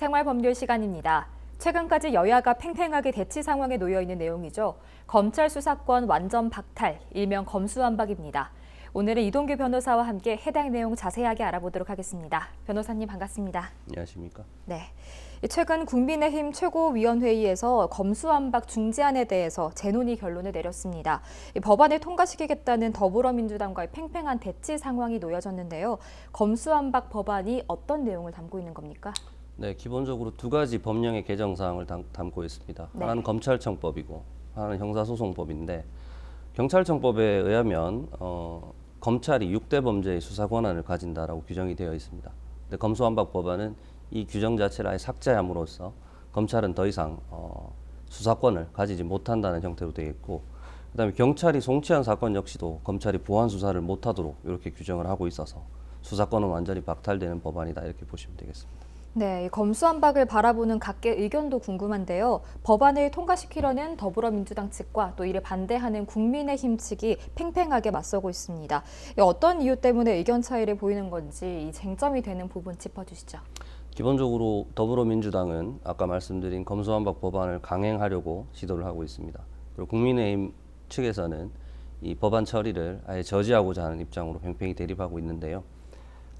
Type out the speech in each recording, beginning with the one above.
생활법률 시간입니다. 최근까지 여야가 팽팽하게 대치 상황에 놓여 있는 내용이죠. 검찰 수사권 완전 박탈, 일명 검수완박입니다. 오늘은 이동규 변호사와 함께 해당 내용 자세하게 알아보도록 하겠습니다. 변호사님 반갑습니다. 안녕하십니까? 네. 최근 국민의힘 최고위원회의에서 검수완박 중지안에 대해서 재논의 결론을 내렸습니다. 이 법안을 통과시키겠다는 더불어민주당과의 팽팽한 대치 상황이 놓여졌는데요. 검수완박 법안이 어떤 내용을 담고 있는 겁니까? 네, 기본적으로 두 가지 법령의 개정 사항을 담, 담고 있습니다. 네. 하나는 검찰청법이고 하나는 형사소송법인데 경찰청법에 의하면 어, 검찰이 6대 범죄의 수사 권한을 가진다라고 규정이 되어 있습니다. 근데 검수완박 법안은 이 규정 자체를 아예 삭제함으로써 검찰은 더 이상 어, 수사권을 가지지 못한다는 형태로 되어 있고 그다음에 경찰이 송치한 사건 역시도 검찰이 보완 수사를 못하도록 이렇게 규정을 하고 있어서 수사권은 완전히 박탈되는 법안이다 이렇게 보시면 되겠습니다. 네, 이 검수완박을 바라보는 각계 의견도 궁금한데요. 법안을 통과시키려는 더불어민주당 측과 또 이를 반대하는 국민의힘 측이 팽팽하게 맞서고 있습니다. 이 어떤 이유 때문에 의견 차이를 보이는 건지 이 쟁점이 되는 부분 짚어주시죠. 기본적으로 더불어민주당은 아까 말씀드린 검수완박 법안을 강행하려고 시도를 하고 있습니다. 그리고 국민의힘 측에서는 이 법안 처리를 아예 저지하고자 하는 입장으로 팽팽히 대립하고 있는데요.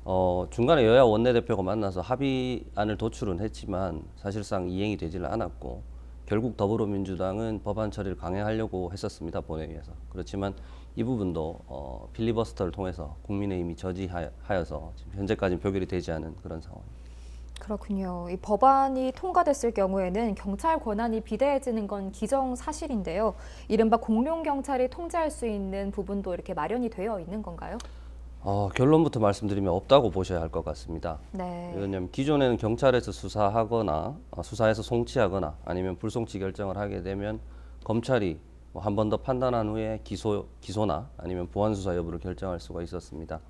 어, 중간에 여야 원내대표가 만나서 합의안을 도출은 했지만 사실상 이행이 되지를 않았고 결국 더불어민주당은 법안 처리를 강행하려고 했었습니다 본회의에서 그렇지만 이 부분도 어, 필리버스터를 통해서 국민의힘이 저지하여서 지금 현재까지는 표결이 되지 않은 그런 상황입니다. 그렇군요. 이 법안이 통과됐을 경우에는 경찰 권한이 비대해지는 건 기정 사실인데요. 이른바 공룡 경찰이 통제할 수 있는 부분도 이렇게 마련이 되어 있는 건가요? 어, 결론부터 말씀드리면 없다고 보셔야 할 것 같습니다. 네. 왜냐하면 기존에는 경찰에서 수사하거나 어, 수사해서 송치하거나 아니면 불송치 결정을 하게 되면 검찰이 뭐 한번 더 판단한 후에 기소 기소나 아니면 보완 수사 여부를 결정할 수가 있었습니다.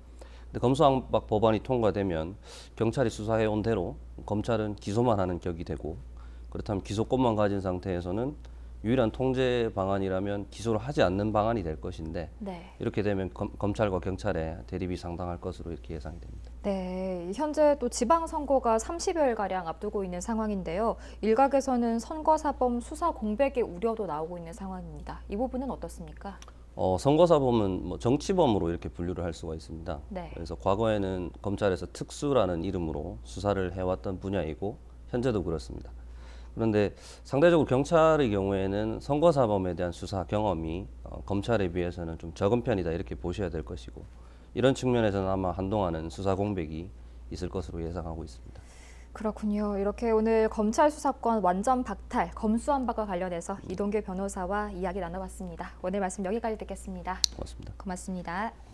근데 검수완박 법안이 통과되면 경찰이 수사해 온 대로 검찰은 기소만 하는 격이 되고 그렇다면 기소권만 가진 상태에서는 유일한 통제 방안이라면 기소를 하지 않는 방안이 될 것인데 네. 이렇게 되면 검, 검찰과 경찰의 대립이 상당할 것으로 이렇게 예상이 됩니다. 네, 현재 또 지방 선거가 30여일 가량 앞두고 있는 상황인데요. 일각에서는 선거사범 수사 공백의 우려도 나오고 있는 상황입니다. 이 부분은 어떻습니까? 어, 선거사범은 뭐 정치범으로 이렇게 분류를 할 수가 있습니다. 네. 그래서 과거에는 검찰에서 특수라는 이름으로 수사를 해왔던 분야이고 현재도 그렇습니다. 그런데 상대적으로 경찰의 경우에는 선거사범에 대한 수사 경험이 어, 검찰에 비해서는 좀 적은 편이다 이렇게 보셔야 될 것이고 이런 측면에서는 아마 한동안은 수사 공백이 있을 것으로 예상하고 있습니다. 그렇군요. 이렇게 오늘 검찰 수사권 완전 박탈, 검수완박과 관련해서 이동규 변호사와 이야기 나눠봤습니다. 오늘 말씀 여기까지 듣겠습니다. 고맙습니다. 고맙습니다.